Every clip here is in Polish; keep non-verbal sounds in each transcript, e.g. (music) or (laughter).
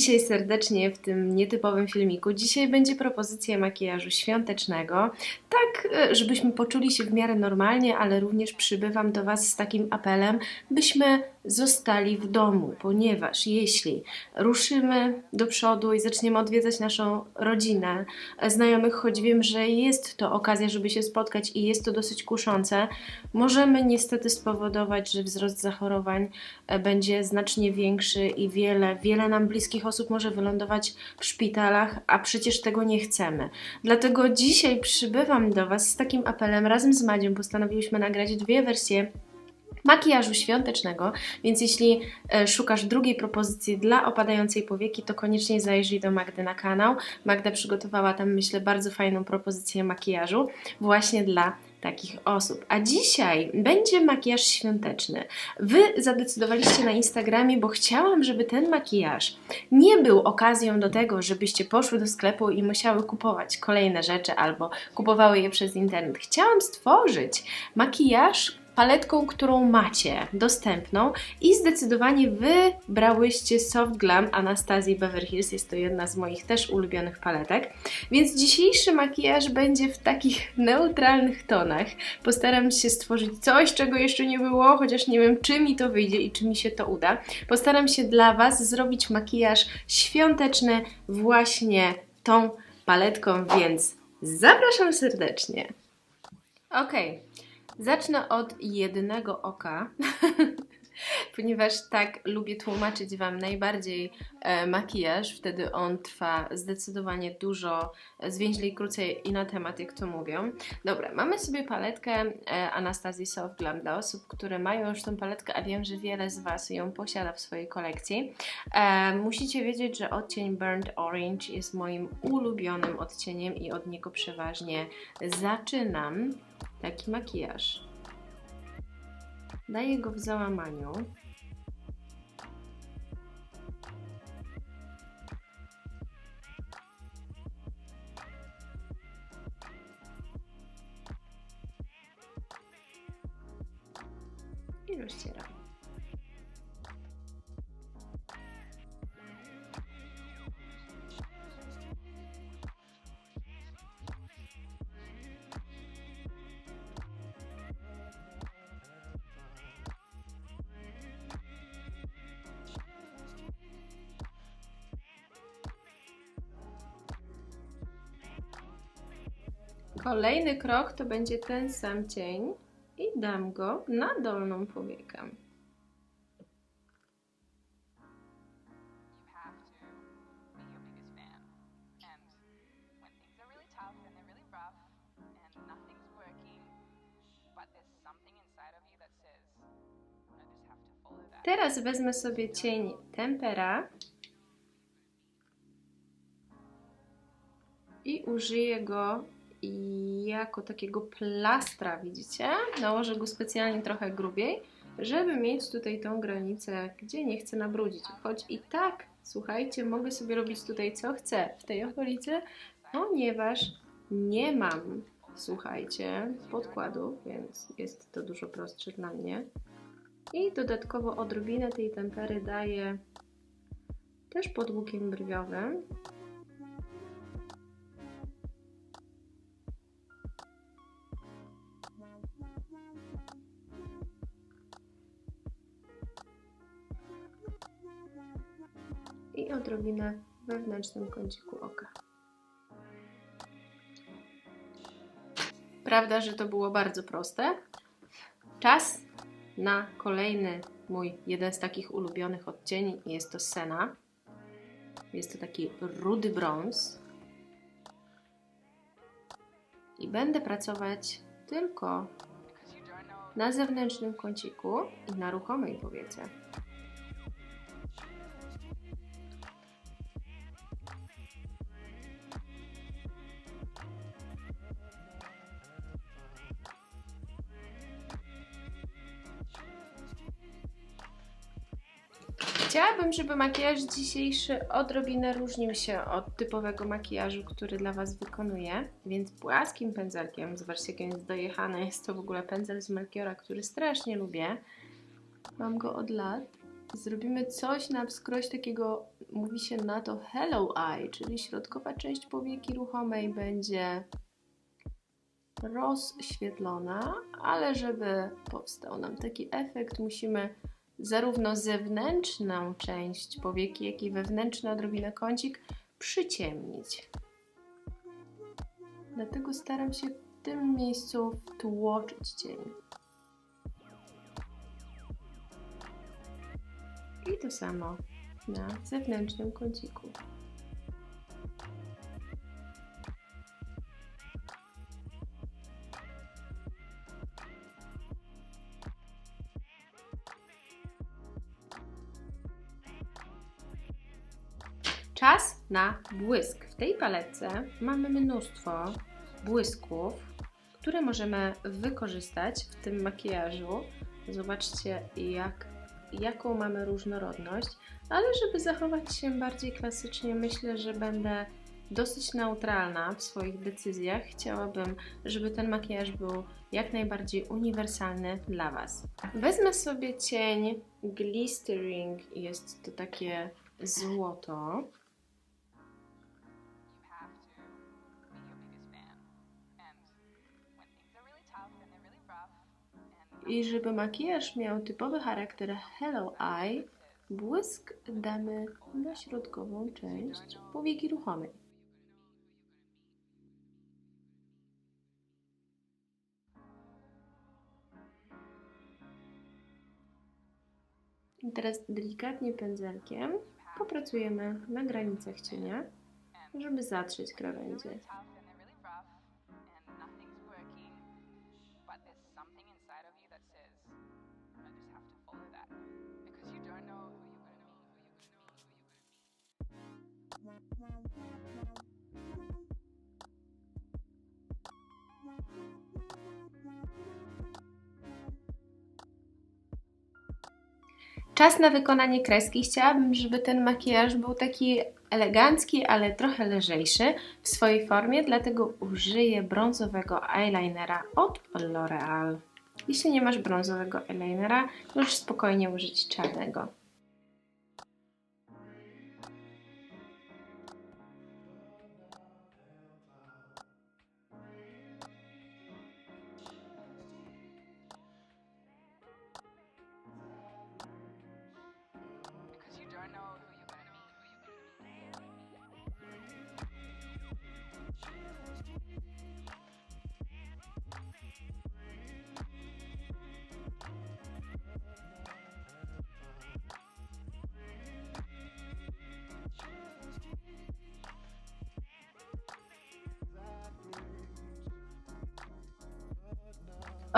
Dzisiaj serdecznie w tym nietypowym filmiku. Dzisiaj będzie propozycja makijażu świątecznego, tak e, żebyśmy poczuli się w miarę normalnie, ale również przybywam do Was z takim apelem, byśmy zostali w domu, ponieważ jeśli ruszymy do przodu i zaczniemy odwiedzać naszą rodzinę, e, znajomych, choć wiem, że jest to okazja, żeby się spotkać i jest to dosyć kuszące, możemy niestety spowodować, że wzrost zachorowań e, będzie znacznie większy i wiele, wiele nam bliskich osób może wylądować w szpitalach, a przecież tego nie chcemy. Dlatego dzisiaj przybywam do Was z takim apelem. Razem z Madzią postanowiłyśmy nagrać dwie wersje makijażu świątecznego, więc jeśli e, szukasz drugiej propozycji dla opadającej powieki, to koniecznie zajrzyj do Magdy na kanał. Magda przygotowała tam, myślę, bardzo fajną propozycję makijażu właśnie dla takich osób. A dzisiaj będzie makijaż świąteczny. Wy zadecydowaliście na Instagramie, bo chciałam, żeby ten makijaż nie był okazją do tego, żebyście poszły do sklepu i musiały kupować kolejne rzeczy albo kupowały je przez internet. Chciałam stworzyć makijaż, paletką, którą macie dostępną i zdecydowanie wybrałyście Soft Glam Anastazji Beverly Hills. Jest to jedna z moich też ulubionych paletek. Więc dzisiejszy makijaż będzie w takich (laughs) neutralnych tonach. Postaram się stworzyć coś, czego jeszcze nie było, chociaż nie wiem, czy mi to wyjdzie i czy mi się to uda. Postaram się dla Was zrobić makijaż świąteczny właśnie tą paletką, więc zapraszam serdecznie. Okej. Okay. Zacznę od jednego oka, (laughs) ponieważ tak lubię tłumaczyć Wam najbardziej e, makijaż. Wtedy on trwa zdecydowanie dużo i krócej i na temat, jak to mówią. Dobra, mamy sobie paletkę e, Anastazji Soft Glam dla osób, które mają już tą paletkę, a wiem, że wiele z Was ją posiada w swojej kolekcji. E, musicie wiedzieć, że odcień Burnt Orange jest moim ulubionym odcieniem i od niego przeważnie zaczynam taki makijaż. Daję go w załamaniu. Kolejny krok to będzie ten sam cień i dam go na dolną powiekę. Teraz wezmę sobie cień tempera i użyję go jako takiego plastra, widzicie? Nałożę go specjalnie trochę grubiej, żeby mieć tutaj tą granicę, gdzie nie chcę nabrudzić. Choć i tak, słuchajcie, mogę sobie robić tutaj co chcę w tej okolicy, ponieważ nie mam, słuchajcie, podkładu, więc jest to dużo prostsze dla mnie. I dodatkowo odrobinę tej tempery daję też pod łukiem brwiowym. Odrobinę w wewnętrznym kąciku oka. Prawda, że to było bardzo proste? Czas na kolejny mój jeden z takich ulubionych odcieni jest to Sena. Jest to taki rudy brąz. I będę pracować tylko na zewnętrznym kąciku i na ruchomej powiece. Chciałabym, żeby makijaż dzisiejszy odrobinę różnił się od typowego makijażu, który dla Was wykonuję, więc płaskim pędzelkiem, zobaczcie jak jest dojechany, jest to w ogóle pędzel z Melchiora, który strasznie lubię. Mam go od lat. Zrobimy coś na wskroś takiego, mówi się na to hello eye, czyli środkowa część powieki ruchomej będzie rozświetlona, ale żeby powstał nam taki efekt, musimy zarówno zewnętrzną część powieki, jak i wewnętrzny odrobinę kącik przyciemnić. Dlatego staram się w tym miejscu wtłoczyć cień. I to samo na zewnętrznym kąciku. Na błysk. W tej paletce mamy mnóstwo błysków, które możemy wykorzystać w tym makijażu. Zobaczcie, jak, jaką mamy różnorodność, ale żeby zachować się bardziej klasycznie, myślę, że będę dosyć neutralna w swoich decyzjach. Chciałabym, żeby ten makijaż był jak najbardziej uniwersalny dla Was. Wezmę sobie cień Glistering, jest to takie złoto. I żeby makijaż miał typowy charakter Hello Eye, błysk damy na środkową część powieki ruchomej. I teraz delikatnie pędzelkiem popracujemy na granicach cienia, żeby zatrzeć krawędzie. Czas na wykonanie kreski. Chciałabym, żeby ten makijaż był taki elegancki, ale trochę lżejszy w swojej formie, dlatego użyję brązowego eyelinera od L'Oreal. Jeśli nie masz brązowego eyelinera, możesz spokojnie użyć czarnego.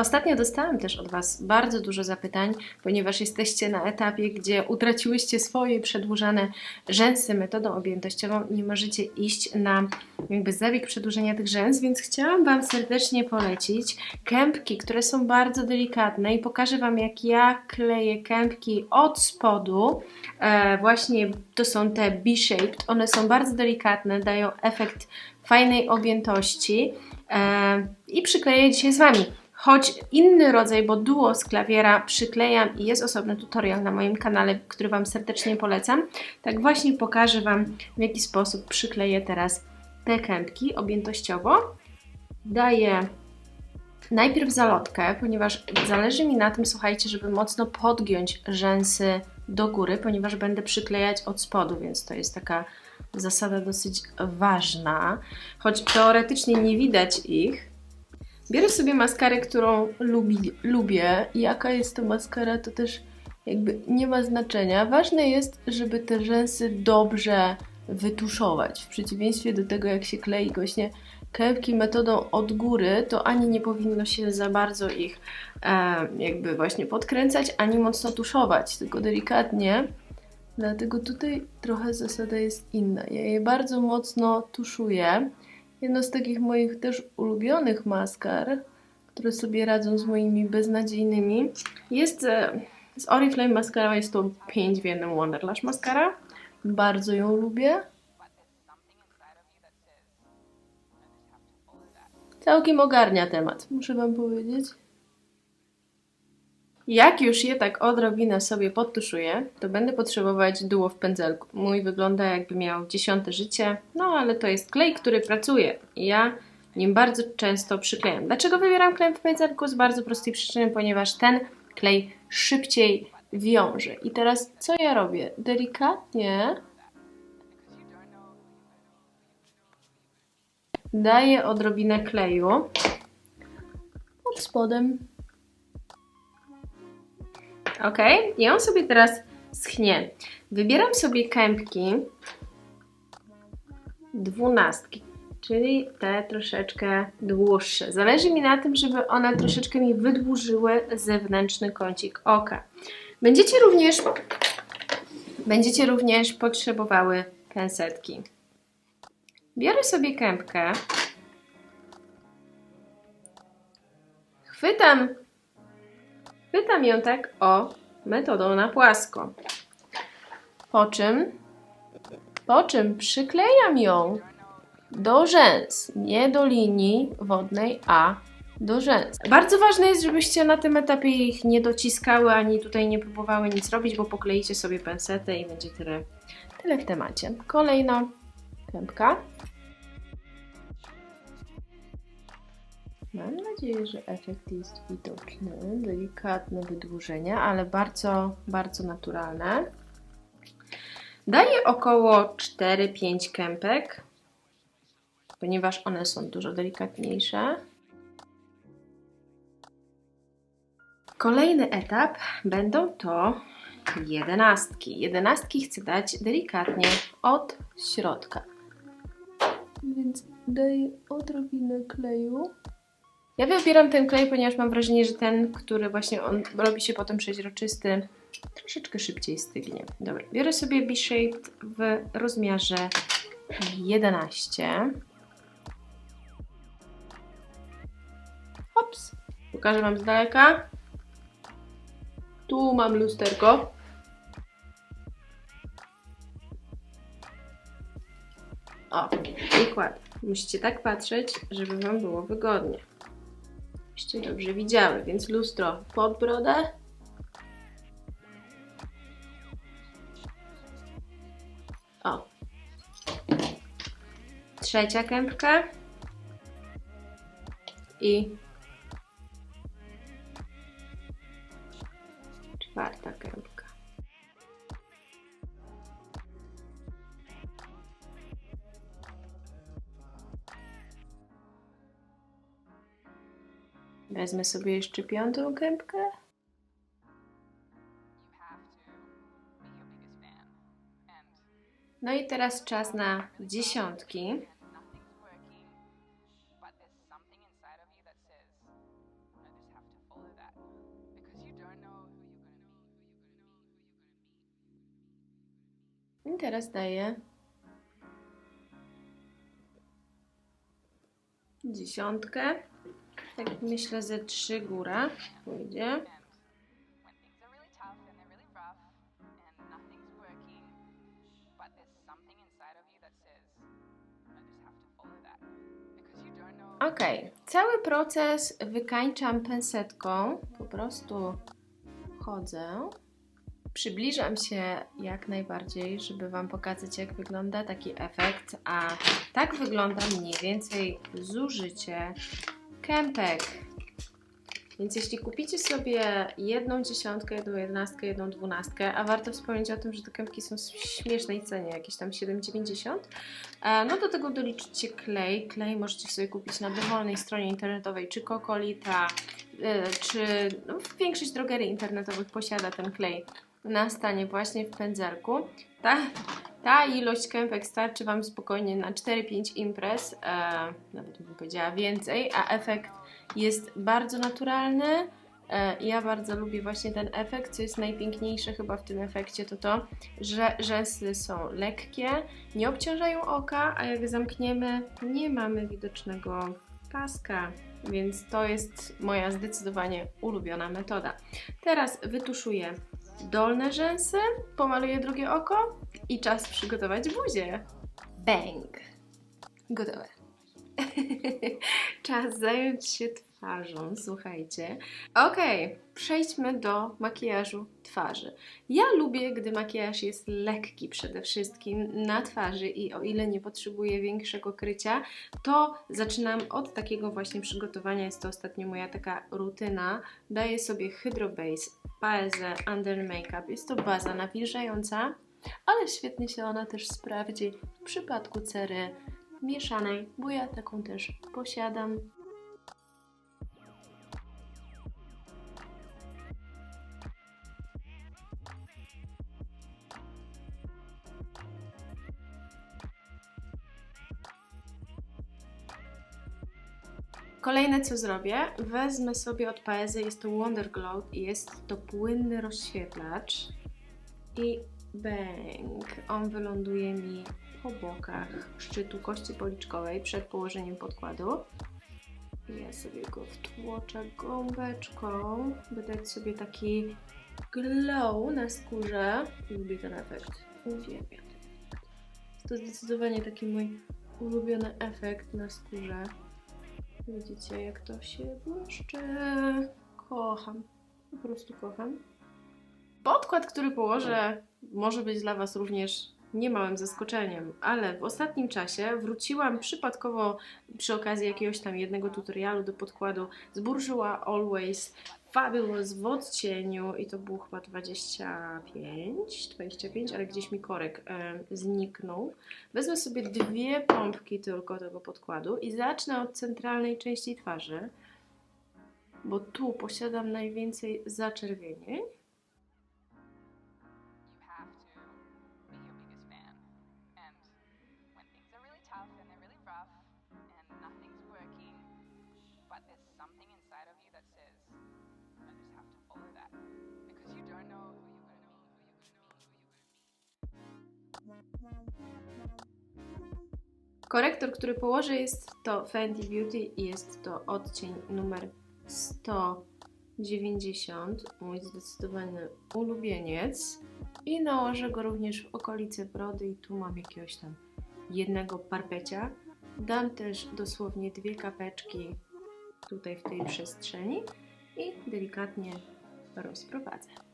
Ostatnio dostałam też od Was bardzo dużo zapytań, ponieważ jesteście na etapie, gdzie utraciłyście swoje przedłużane rzęsy metodą objętościową i nie możecie iść na jakby zabieg przedłużenia tych rzęs, więc chciałam Wam serdecznie polecić kępki, które są bardzo delikatne i pokażę Wam jak ja kleję kępki od spodu. E, właśnie to są te B-shaped, one są bardzo delikatne, dają efekt fajnej objętości e, i przykleję dzisiaj z Wami. Choć inny rodzaj, bo duo z klawiera przyklejam i jest osobny tutorial na moim kanale, który Wam serdecznie polecam. Tak właśnie pokażę Wam, w jaki sposób przykleję teraz te kępki objętościowo. Daję najpierw zalotkę, ponieważ zależy mi na tym, słuchajcie, żeby mocno podgiąć rzęsy do góry, ponieważ będę przyklejać od spodu, więc to jest taka zasada dosyć ważna. Choć teoretycznie nie widać ich, Biorę sobie maskarę, którą lubi, lubię. Jaka jest to maskara, to też jakby nie ma znaczenia. Ważne jest, żeby te rzęsy dobrze wytuszować. W przeciwieństwie do tego, jak się klei właśnie kępki metodą od góry, to ani nie powinno się za bardzo ich e, jakby właśnie podkręcać, ani mocno tuszować, tylko delikatnie. Dlatego tutaj trochę zasada jest inna. Ja je bardzo mocno tuszuję. Jedno z takich moich też ulubionych maskar, które sobie radzą z moimi beznadziejnymi, jest e, z Oriflame maskara, jest to 5 w jednym Wonderlash maskara. Bardzo ją lubię. Całkiem ogarnia temat, muszę Wam powiedzieć. Jak już je tak odrobinę sobie podtuszuję, to będę potrzebować duo w pędzelku. Mój wygląda jakby miał dziesiąte życie, no ale to jest klej, który pracuje. Ja nim bardzo często przyklejam. Dlaczego wybieram klej w pędzelku? Z bardzo prostej przyczyny, ponieważ ten klej szybciej wiąże. I teraz co ja robię? Delikatnie daję odrobinę kleju pod spodem. Ok, i on sobie teraz schnie. Wybieram sobie kępki dwunastki, czyli te troszeczkę dłuższe. Zależy mi na tym, żeby one troszeczkę mi wydłużyły zewnętrzny kącik oka. Będziecie również, będziecie również potrzebowały pensetki. Biorę sobie kępkę, chwytam Chwytam ją tak o metodą na płasko. Po czym, po czym przyklejam ją do rzęs, nie do linii wodnej, a do rzęs. Bardzo ważne jest, żebyście na tym etapie ich nie dociskały, ani tutaj nie próbowały nic robić, bo pokleicie sobie pensetę i będzie tyle, tyle w temacie. Kolejna kępka. Mam nadzieję, że efekt jest widoczny. Delikatne wydłużenie, ale bardzo, bardzo naturalne. Daję około 4-5 kępek, ponieważ one są dużo delikatniejsze. Kolejny etap będą to jedenastki. Jedenastki chcę dać delikatnie od środka. Więc daję odrobinę kleju. Ja wybieram ten klej, ponieważ mam wrażenie, że ten, który właśnie on robi się potem przeźroczysty, troszeczkę szybciej stygnie. Dobra, biorę sobie B-Shaped w rozmiarze 11. Hops, pokażę Wam z daleka. Tu mam lusterko. O, kładę. Musicie tak patrzeć, żeby Wam było wygodnie. Żebyście dobrze widziały, więc lustro pod brodę. O. Trzecia kępka. I czwarta kępka. Wezmę sobie jeszcze piątą. And No i teraz czas na dziesiątki. I teraz daję dziesiątkę. Tak myślę, ze trzy góra pójdzie. Ok, cały proces wykańczam pensetką. Po prostu chodzę. Przybliżam się jak najbardziej, żeby Wam pokazać, jak wygląda taki efekt. A tak wygląda mniej więcej zużycie kępek. Więc jeśli kupicie sobie jedną dziesiątkę, jedną jedenastkę, jedną dwunastkę, a warto wspomnieć o tym, że te kępki są w śmiesznej cenie, jakieś tam 7,90, e, no do tego doliczycie klej. Klej możecie sobie kupić na dowolnej stronie internetowej, czy Kokolita, e, czy no, większość drogerii internetowych posiada ten klej na stanie właśnie w pędzelku. Ta, ta ilość kępek starczy Wam spokojnie na 4-5 imprez, e, nawet bym powiedziała więcej, a efekt jest bardzo naturalny. E, Ja bardzo lubię właśnie ten efekt. Co jest najpiękniejsze chyba w tym efekcie, to to, że rzęsy są lekkie, nie obciążają oka, a jak zamkniemy, nie mamy widocznego paska. Więc to jest moja zdecydowanie ulubiona metoda. Teraz wytuszuję dolne rzęsy, pomaluję drugie oko i czas przygotować buzię. Bang! Gotowe. (laughs) Czas zająć się twarzą, słuchajcie. Okej, przejdźmy do makijażu twarzy. Ja lubię, gdy makijaż jest lekki przede wszystkim na twarzy i o ile nie potrzebuję większego krycia, to zaczynam od takiego właśnie przygotowania. Jest to ostatnio moja taka rutyna. Daję sobie Hydro Base, Paese Under Makeup. Jest to baza nawilżająca, ale świetnie się ona też sprawdzi w przypadku cery mieszanej, bo ja taką też posiadam. Kolejne co zrobię, wezmę sobie od Paezy, jest to Wonder Glow i jest to płynny rozświetlacz i bang, on wyląduje mi po bokach szczytu kości policzkowej przed położeniem podkładu. Ja sobie go wtłoczę gąbeczką, by dać sobie taki glow na skórze. Lubię ten efekt, uwielbiam ten to zdecydowanie taki mój ulubiony efekt na skórze. Widzicie, jak to się błyszczy. Kocham. Po prostu kocham. Podkład, który położę, może być dla Was również niemałym zaskoczeniem, ale w ostatnim czasie wróciłam przypadkowo przy okazji jakiegoś tam jednego tutorialu do podkładu z Bourjois Always Fabulous w odcieniu i to było chyba 25, 25, ale gdzieś mi korek e, zniknął. Wezmę sobie dwie pompki tylko tego podkładu i zacznę od centralnej części twarzy, bo tu posiadam najwięcej zaczerwienień. Korektor, który położę jest to Fenty Beauty i jest to odcień numer 190, mój zdecydowany ulubieniec. I nałożę go również w okolice brody i tu mam jakiegoś tam jednego parpecia. Dam też dosłownie dwie kapeczki tutaj w tej przestrzeni i delikatnie rozprowadzę.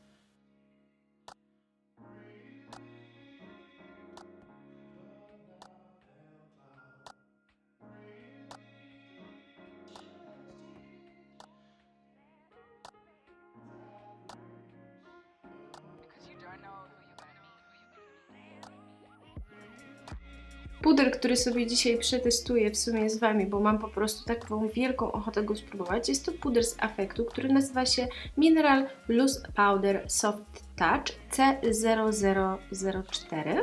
Puder, który sobie dzisiaj przetestuję w sumie z Wami, bo mam po prostu taką wielką ochotę go spróbować, jest to puder z Afektu, który nazywa się Mineral Loose Powder Soft Touch C0004.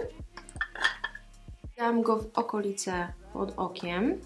Dam go w okolice pod okiem.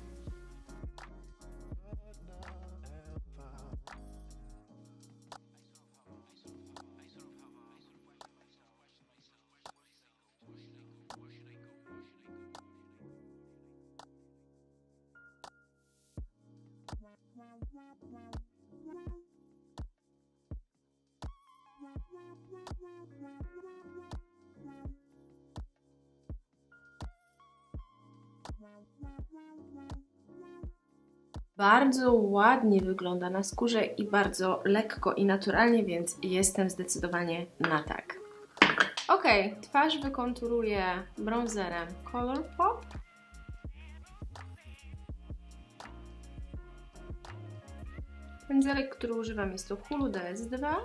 Bardzo ładnie wygląda na skórze i bardzo lekko i naturalnie, więc jestem zdecydowanie na tak. Ok, twarz wykonturuję bronzerem Color Pop. Pędzelek, który używam jest to Hulu DS2.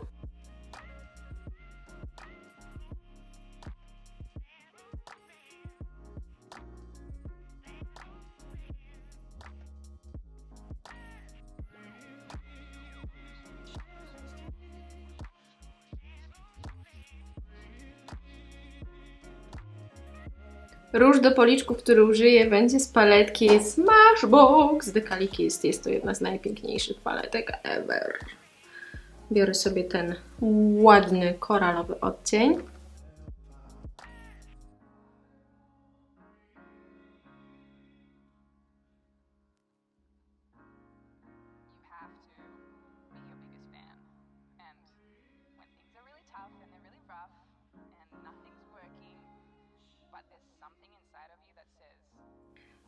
Do policzków, który użyję, będzie z paletki Smashbox The Cali Kiss. Jest to jedna z najpiękniejszych paletek ever. Biorę sobie ten ładny koralowy odcień.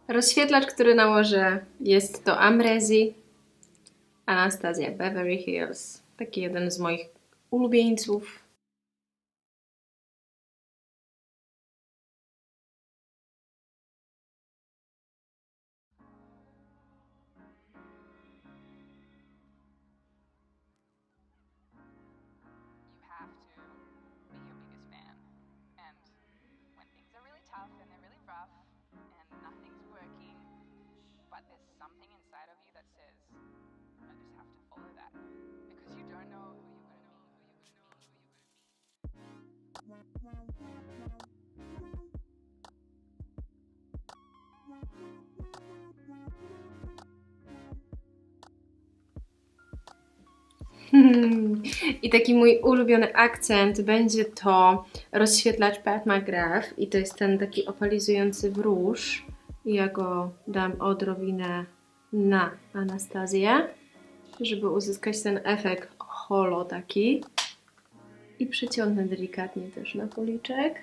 Rozświetlacz, który nałożę, jest to Amrezi Anastasia Beverly Hills Taki jeden z moich ulubieńców. I taki mój ulubiony akcent będzie to rozświetlacz Pat McGrath i to jest ten taki opalizujący wróż. I ja go dam odrobinę na Anastazję, żeby uzyskać ten efekt holo taki. I przeciągnę delikatnie też na policzek.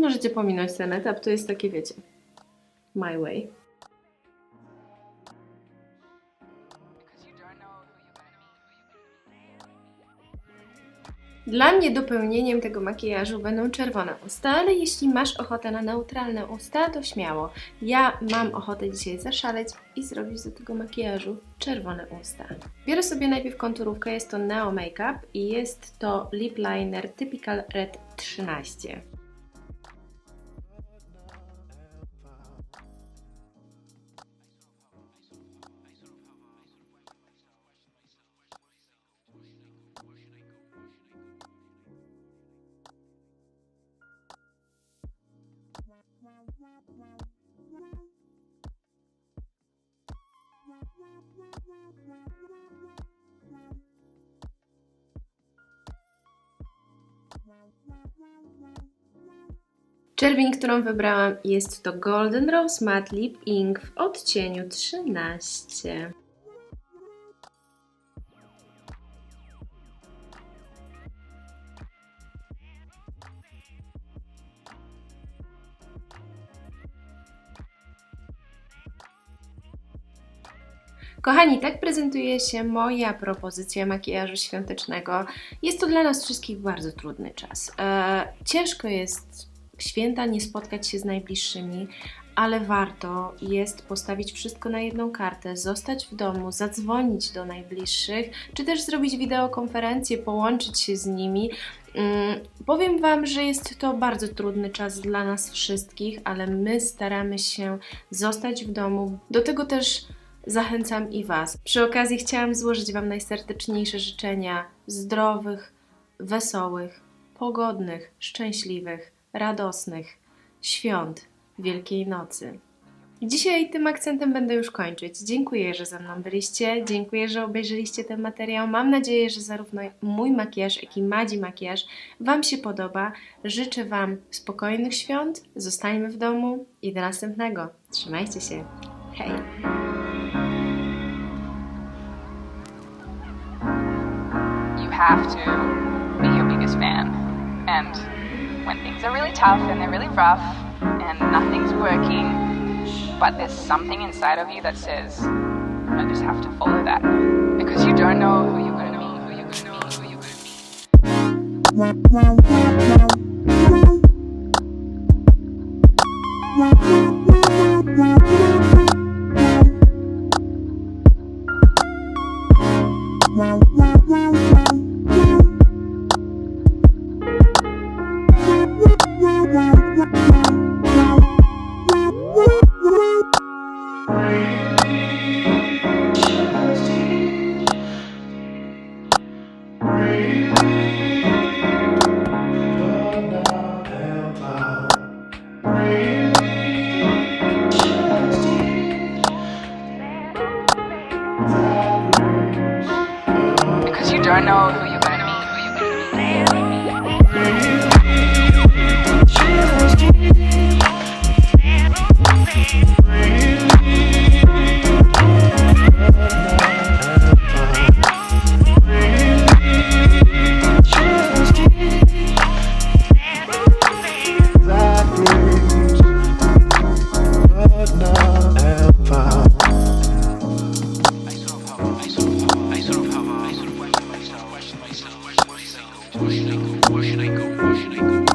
Możecie pominąć ten etap, to jest takie, wiecie, my way. Dla mnie dopełnieniem tego makijażu będą czerwone usta, ale jeśli masz ochotę na neutralne usta, to śmiało. Ja mam ochotę dzisiaj zaszaleć i zrobić do tego makijażu czerwone usta. Biorę sobie najpierw konturówkę, jest to Neo Makeup i jest to lip liner Typical Red 13. Czerwień, którą wybrałam jest to Golden Rose Matte Lip Ink w odcieniu 13. Kochani, tak prezentuje się moja propozycja makijażu świątecznego. Jest to dla nas wszystkich bardzo trudny czas. E, ciężko jest święta nie spotkać się z najbliższymi, ale warto jest postawić wszystko na jedną kartę, zostać w domu, zadzwonić do najbliższych, czy też zrobić wideokonferencję, połączyć się z nimi. Mm, Powiem Wam, że jest to bardzo trudny czas dla nas wszystkich, ale my staramy się zostać w domu. Do tego też zachęcam i Was. Przy okazji chciałam złożyć Wam najserdeczniejsze życzenia zdrowych, wesołych, pogodnych, szczęśliwych, radosnych świąt Wielkiej Nocy. Dzisiaj tym akcentem będę już kończyć. Dziękuję, że ze mną byliście. Dziękuję, że obejrzeliście ten materiał. Mam nadzieję, że zarówno mój makijaż, jak i Madzi makijaż Wam się podoba. Życzę Wam spokojnych świąt. Zostańmy w domu i do następnego. Trzymajcie się. Hej! have to be your biggest fan. And when things are really tough and they're really rough and nothing's working, but there's something inside of you that says, I just have to follow that. Because you don't know who you're going to meet, who you're going to meet, who you're going to meet. Where should I go? Where should I go? Where should I go?